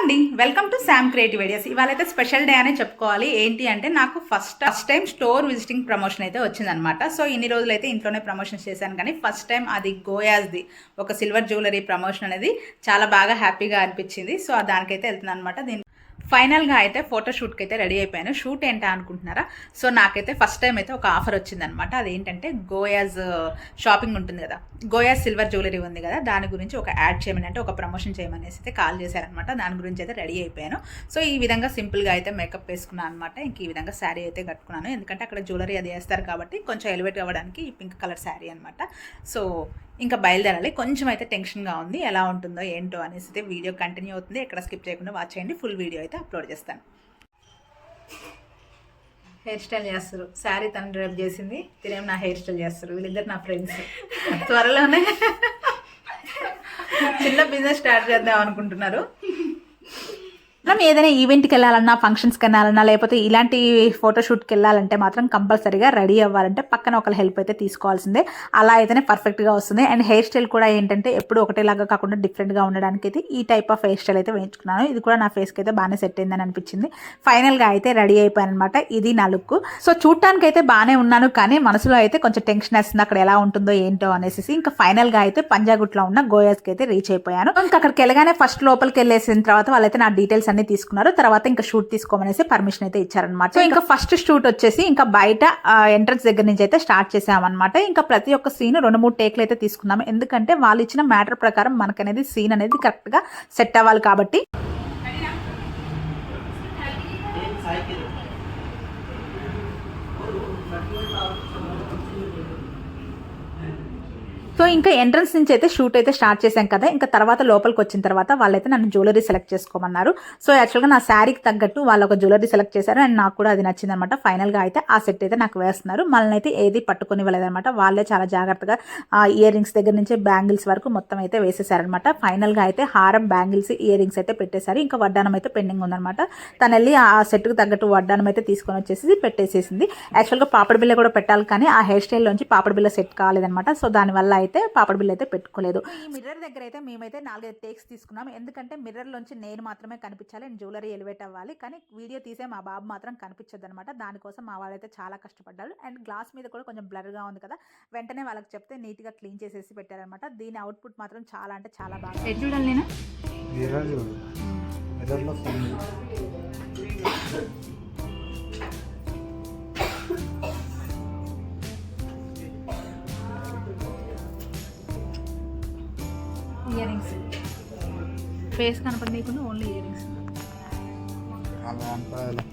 అండి. Welcome to Sam creative ideas ఇవాళ అయితే స్పెషల్ డే అనే చెప్పుకోవాలి. ఏంటి అంటే నాకు first first time store visiting promotion అయితే వచ్చిందనమాట సో ఇన్ని రోజులు అయితే ఇంట్లోనే ప్రమోషన్స్ చేశాను కానీ ఫస్ట్ టైం అది గోయాస్ది. ఒక సిల్వర్ జ్యువెలరీ ప్రమోషన్ అనేది చాలా బాగా హ్యాపీగా అనిపించింది. సో దానికైతే వెళ్తున్నాను అనమాట దీని ఫైనల్గా అయితే ఫోటో షూట్కి అయితే రెడీ అయిపోయాను. షూట్ ఏంటా అనుకుంటున్నారా? సో నాకైతే ఫస్ట్ టైం అయితే ఒక ఆఫర్ వచ్చిందనమాట అదేంటంటే గోయాజ్ షాపింగ్ ఉంటుంది కదా. గోయాజ్ సిల్వర్ జ్యువెలరీ ఉంది కదా. దాని గురించి ఒక యాడ్ చేయమని అంటే ఒక ప్రమోషన్ చేయమనేసి అయితే కాల్ చేశారనమాట దాని గురించి అయితే రెడీ అయిపోయాను. సో ఈ విధంగా సింపుల్గా అయితే మేకప్ వేసుకున్నాను అనమాట ఇంక ఈ విధంగా శారీ అయితే కట్టుకున్నాను. ఎందుకంటే అక్కడ జ్యువెలరీ అది వేస్తారు కాబట్టి కొంచెం ఎలివేట్ అవ్వడానికి ఈ పింక్ కలర్ శారీ అనమాట సో ఇంకా బయలుదేరాలి. కొంచెం అయితే టెన్షన్గా ఉంది. ఎలా ఉంటుందో ఏంటో అనేసి అయితే వీడియో కంటిన్యూ అవుతుంది. ఎక్కడ స్కిప్ చేయకుండా వాచ్ చేయండి. ఫుల్ వీడియో అయితే అప్లోడ్ చేస్తాను. హెయిర్ స్టైల్ చేస్తారు. శారీ తను డ్రైప్ చేసింది. తినేం నా హెయిర్ స్టైల్ చేస్తారు. వీళ్ళిద్దరు నా ఫ్రెండ్స్. త్వరలోనే చిన్న బిజినెస్ స్టార్ట్ చేద్దాం అనుకుంటున్నారు. మనం ఏదైనా ఈవెంట్కి వెళ్ళాలన్నా ఫంక్షన్స్కి వెళ్ళాలన్నా లేకపోతే ఇలాంటి ఫోటోషూట్కి వెళ్ళాలంటే మాత్రం కంపల్సరీగా రెడీ అవ్వాలంటే పక్కన ఒకరి హెల్ప్ అయితే తీసుకోవాల్సిందే. అలా అయితేనే పర్ఫెక్ట్గా వస్తుంది. అండ్ హెయిర్ స్టైల్ కూడా ఏంటంటే ఎప్పుడు ఒకటేలాగా కాకుండా డిఫరెంట్గా ఉండడానికి అయితే ఈ టైప్ ఆఫ్ హెయిర్ స్టైల్ అయితే వేయించుకున్నాను. ఇది కూడా నా ఫేస్కి అయితే బాగానే సెట్ అయిందని అనిపించింది. ఫైనల్గా అయితే రెడీ అయిపోయాను అనమాట ఇది నా లుక్ సో చూడటానికి అయితే బాగానే ఉన్నాను కానీ మనసులో అయితే కొంచెం టెన్షన్ వేస్తుంది. అక్కడ ఎలా ఉంటుందో ఏంటో అనేసి. ఇంకా ఫైనల్గా అయితే పంజాగుట్లో ఉన్న గోయాస్కి అయితే రీచ్ అయిపోయాను. ఇంకా అక్కడికి వెళ్ళగానే ఫస్ట్ లోపలికి వెళ్ళేసిన తర్వాత వాళ్ళైతే నా డీటెయిల్స్ అన్ని తీసుకున్నారు. తర్వాత ఇంకా షూట్ తీసుకోమనేసి పర్మిషన్ అయితే ఇచ్చారనమాట సో ఇంకా ఫస్ట్ షూట్ వచ్చేసి ఇంకా బయట ఎంట్రన్స్ దగ్గర నుంచి అయితే స్టార్ట్ చేసామన్నమాట. ఇంకా ప్రతి ఒక్క సీన్ రెండు మూడు టేక్లు అయితే తీసుకున్నాము. ఎందుకంటే వాళ్ళు ఇచ్చిన మ్యాటర్ ప్రకారం మనకనేది సీన్ అనేది కరెక్ట్గా సెట్ అవ్వాలి కాబట్టి. సో ఇంకా ఎంట్రన్స్ నుంచి అయితే షూట్ అయితే స్టార్ట్ చేశాం కదా. ఇంకా తర్వాత లోపలికి వచ్చిన తర్వాత వాళ్ళైతే నన్ను జ్యువెలరీ సెలెక్ట్ చేసుకోమన్నారు. సో యాక్చువల్గా నా శారీకి తగ్గట్టు వాళ్ళు ఒక జ్యువెలరీ సెలెక్ట్ చేశారు. అండ్ నాకు కూడా అది నచ్చింది అనమాట ఫైనల్గా అయితే ఆ సెట్ అయితే నాకు వేస్తున్నారు. మనల్ని అయితే ఏది పట్టుకొని వెళ్ళదనమాట వాళ్ళే చాలా జాగ్రత్తగా ఇయర్ రింగ్స్ దగ్గర నుంచి బ్యాంగిల్స్ వరకు మొత్తం అయితే వేసేసారనమాట ఫైనల్గా అయితే హారం బ్యాంగిల్స్ ఇయర్ రింగ్స్ అయితే పెట్టేశారు. ఇంకా వడ్డానం అయితే పెండింగ్ ఉందనమాట తను వెళ్ళి ఆ సెట్కి తగ్గట్టు వడ్డానం అయితే తీసుకొని వచ్చేసి పెట్టేసేసింది. యాక్చువల్గా పాపడి బిల్ల కూడా పెట్టాలి కానీ ఆ హెయిర్ స్టైల్లోంచి పాపడి బిల్ల సెట్ కాలేదనమాట సో దానివల్ల అయితే పాపడి బిల్ల అయితే పెట్టుకోలేదు. ఈ మిర్రర్ దగ్గర అయితే మేమైతే నాలుగైదు టేక్స్ తీసుకున్నాం. ఎందుకంటే మిర్రర్లోంచి నేను మాత్రమే కనిపించాలి. అండ్ జ్యువెలరీ ఎలివేట్ అవ్వాలి. కానీ వీడియో తీసే మా బాబు మాత్రం కనిపించదు అనమాట దానికోసం మా వాళ్ళైతే చాలా కష్టపడ్డారు. అండ్ గ్లాస్ మీద కూడా కొంచెం బ్లర్గా ఉంది కదా. వెంటనే వాళ్ళకి చెప్తే నీట్గా క్లీన్ చేసేసి పెట్టారనమాట దీని అవుట్పుట్ మాత్రం చాలా అంటే చాలా బాగా చూడాలి నేను? ఫేస్ కనపడనీయకుండా ఓన్లీ ఇయర్ రింగ్స్ అలా ఇలా.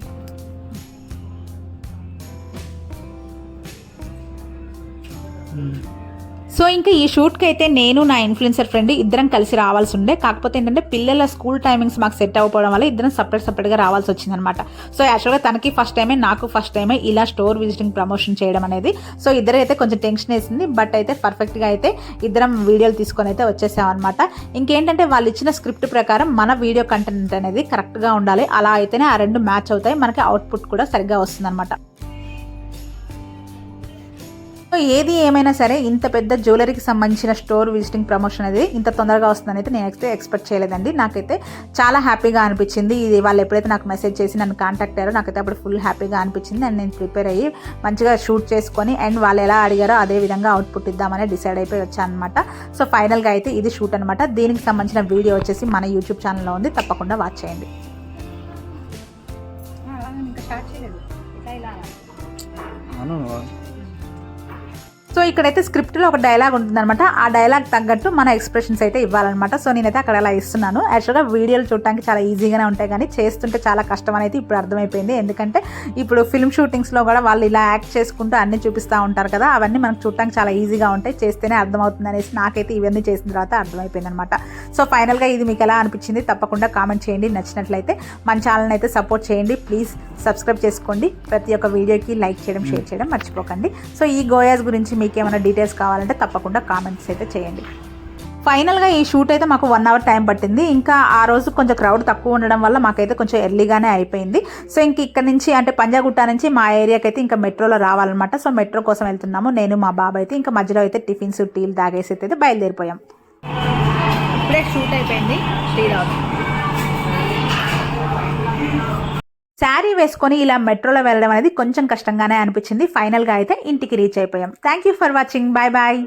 సో ఇంకా ఈ షూట్కి అయితే నేను నా ఇన్ఫ్లుయెన్సర్ ఫ్రెండ్ ఇద్దరం కలిసి రావాల్సి ఉండే. కాకపోతే ఏంటంటే పిల్లల స్కూల్ టైమింగ్స్ మాకు సెట్ అవ్వడం వల్ల ఇద్దరం సపరేట్ సపరేట్గా రావాల్సి వచ్చిందనమాట సో యాక్చువల్గా తనకి ఫస్ట్ టైమే నాకు ఫస్ట్ టైమే ఇలా స్టోర్ విజిటింగ్ ప్రమోషన్ చేయడం అనేది. సో ఇద్దరు అయితే కొంచెం టెన్షన్ వేసింది. బట్ అయితే పర్ఫెక్ట్గా అయితే ఇద్దరం వీడియోలు తీసుకొని అయితే వచ్చేసామన్నమాట. ఇంకేంటంటే వాళ్ళు ఇచ్చిన స్క్రిప్ట్ ప్రకారం మన వీడియో కంటెంట్ అనేది కరెక్ట్గా ఉండాలి. అలా అయితేనే ఆ రెండు మ్యాచ్ అవుతాయి. మనకి అవుట్పుట్ కూడా సరిగ్గా వస్తుందన్నమాట. సో ఏది ఏమైనా సరే ఇంత పెద్ద జ్యువెలరీకి సంబంధించిన స్టోర్ విజిటింగ్ ప్రమోషన్ అనేది ఇంత తొందరగా వస్తుందని అయితే నేనైతే ఎక్స్పెక్ట్ చేయలేదండి. నాకైతే చాలా హ్యాపీగా అనిపించింది. ఇది వాళ్ళు ఎప్పుడైతే నాకు మెసేజ్ చేసి నన్ను కాంటాక్ట్ అయ్యారో నాకైతే అప్పుడు ఫుల్ హ్యాపీగా అనిపించింది. అండ్ నేను ప్రిపేర్ అయ్యి మంచిగా షూట్ చేసుకొని అండ్ వాళ్ళు ఎలా అడిగారో అదే విధంగా అవుట్పుట్ ఇద్దామని డిసైడ్ అయిపోయి వచ్చాను అనమాట సో ఫైనల్గా అయితే ఇది షూట్ అనమాట. దీనికి సంబంధించిన వీడియో వచ్చేసి మన యూట్యూబ్ ఛానల్లో ఉంది. తప్పకుండా వాచ్ చేయండి. అవును. సో ఇక్కడైతే స్క్రిప్ట్లో ఒక డైలాగ్ ఉంటుందన్నమాట. ఆ డైలాగ్ తగ్గట్టు మన ఎక్స్ప్రెషన్స్ అయితే ఇవ్వాలన్నమాట. సో నేనైతే అక్కడ అలా ఇస్తున్నాను. యాక్చువల్గా వీడియోలు చూడటానికి చాలా ఈజీగానే ఉంటాయి కానీ చేస్తుంటే చాలా కష్టం అనేది ఇప్పుడు అర్థమైపోయింది. ఎందుకంటే ఇప్పుడు ఫిల్మ్ షూటింగ్స్లో కూడా వాళ్ళు ఇలా యాక్ట్ చేసుకుంటూ అన్ని చూపిస్తూ ఉంటారు కదా అవన్నీ మనకు చూడటానికి చాలా ఈజీగా ఉంటాయి. చేస్తేనే అర్థమవుతుంది అనేసి నాకైతే ఇవన్నీ చేసిన తర్వాత అర్థమైపోయింది అనమాట సో ఫైనల్గా ఇది మీకు ఎలా అనిపించింది తప్పకుండా కామెంట్ చేయండి. నచ్చినట్లయితే మన ఛానల్ అయితే సపోర్ట్ చేయండి. ప్లీజ్ సబ్స్క్రైబ్ చేసుకోండి. ప్రతి ఒక్క వీడియోకి లైక్ చేయడం షేర్ చేయడం మర్చిపోకండి. సో ఈ గోయాస్ గురించి మీకు ఏమైనా డీటెయిల్స్ కావాలంటే తప్పకుండా కామెంట్స్ అయితే చేయండి. ఫైనల్గా ఈ షూట్ అయితే మాకు వన్ అవర్ టైం పట్టింది. ఇంకా ఆ రోజు కొంచెం క్రౌడ్ తక్కువ ఉండడం వల్ల మాకైతే కొంచెం ఎర్లీగానే అయిపోయింది. సో ఇంక ఇక్కడ నుంచి అంటే పంజాగుట్ట నుంచి మా ఏరియాకి అయితే ఇంకా మెట్రోలో రావాలన్నమాట. సో మెట్రో కోసం వెళ్తున్నాము. నేను మా బాబు అయితే ఇంకా మధ్యలో అయితే టిఫిన్స్ టీలు తాగేసి అయితే బయలుదేరిపోయాం. ఇప్పుడే షూట్ అయిపోయింది. టీ శారీ వేసుకొని ఇలా మెట్రోలో వెళ్ళడం అనేది కొంచెం కష్టంగానే అనిపించింది. ఫైనల్గా అయితే ఇంటికి రీచ్ అయిపోయాం. Thank you for watching bye bye